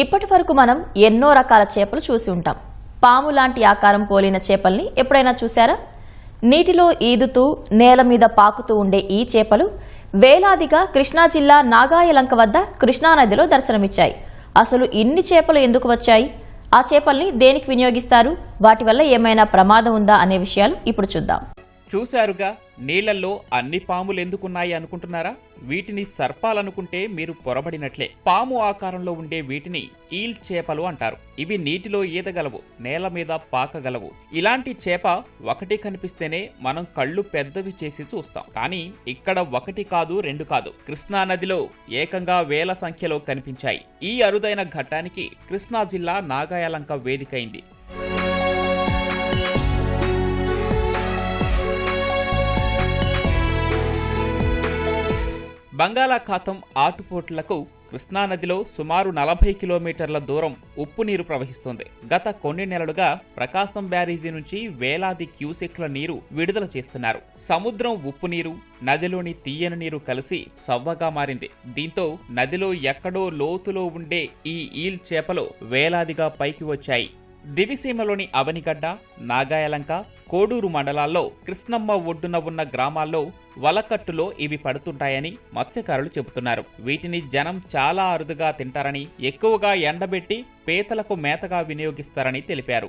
ఇప్పటి వరకు మనం ఎన్నో రకాల చేపలు చూసి ఉంటాం. పాము లాంటి ఆకారం పోలిన చేపల్ని ఎప్పుడైనా చూసారా నీటిలో ఈదుతూ నేల మీద పాకుతూ ఉండే ఈ చేపలు వేలాదిగా కృష్ణా జిల్లా నాగాయలంక వద్ద కృష్ణానదిలో దర్శనమిచ్చాయి. అసలు ఇన్ని చేపలు ఎందుకు వచ్చాయి? ఆ చేపల్ని దేనికి వినియోగిస్తారు? వాటి వల్ల ఏమైనా ప్రమాదం ఉందా అనే విషయాలు ఇప్పుడు చూద్దాం. చూశారుగా నీళ్ళలో అన్ని పాములు ఎందుకున్నాయి అనుకుంటున్నారా? వీటిని సర్పాలనుకుంటే మీరు పొరబడినట్లే. పాము ఆకారంలో ఉండే వీటిని ఈల్ చేపలు అంటారు. ఇవి నీటిలో ఈదగలవు నేల మీద పాకగలవు. ఇలాంటి చేప ఒకటి కనిపిస్తేనే మనం కళ్ళు పెద్దవి చేసి చూస్తాం. కానీ ఇక్కడ ఒకటి కాదు రెండు కాదు. కృష్ణా నదిలో ఏకంగా వేల సంఖ్యలో కనిపించాయి. ఈ అరుదైన ఘట్టానికి కృష్ణా జిల్లా నాగాయలంక వేదికైంది బంగాళాఖాతం ఆటుపోట్లకు కృష్ణానదిలో సుమారు నలభై కిలోమీటర్ల దూరం ఉప్పు నీరు ప్రవహిస్తుంది. గత కొన్ని నెలలుగా ప్రకాశం బ్యారేజీ నుంచి వేలాది క్యూసెక్ల నీరు విడుదల చేస్తున్నారు. సముద్రం ఉప్పు నీరు నదిలోని తీయని నీరు కలిసి సవ్వగా మారింది. దీంతో నదిలో ఎక్కడో లోతులో ఉండే ఈ ఈల్ చేపలు వేలాదిగా పైకి వచ్చాయి. దివిసీమలోని అవనిగడ్డ నాగాయలంక కోడూరు మండలాల్లో కృష్ణమ్మ ఒడ్డున ఉన్న గ్రామాల్లో వలకట్టులో ఇవి పడుతుంటాయని మత్స్యకారులు చెబుతున్నారు. వీటిని జనం చాలా అరుదుగా తింటారని ఎక్కువగా ఎండబెట్టి పీతలకు మేతగా వినియోగిస్తారని తెలిపారు.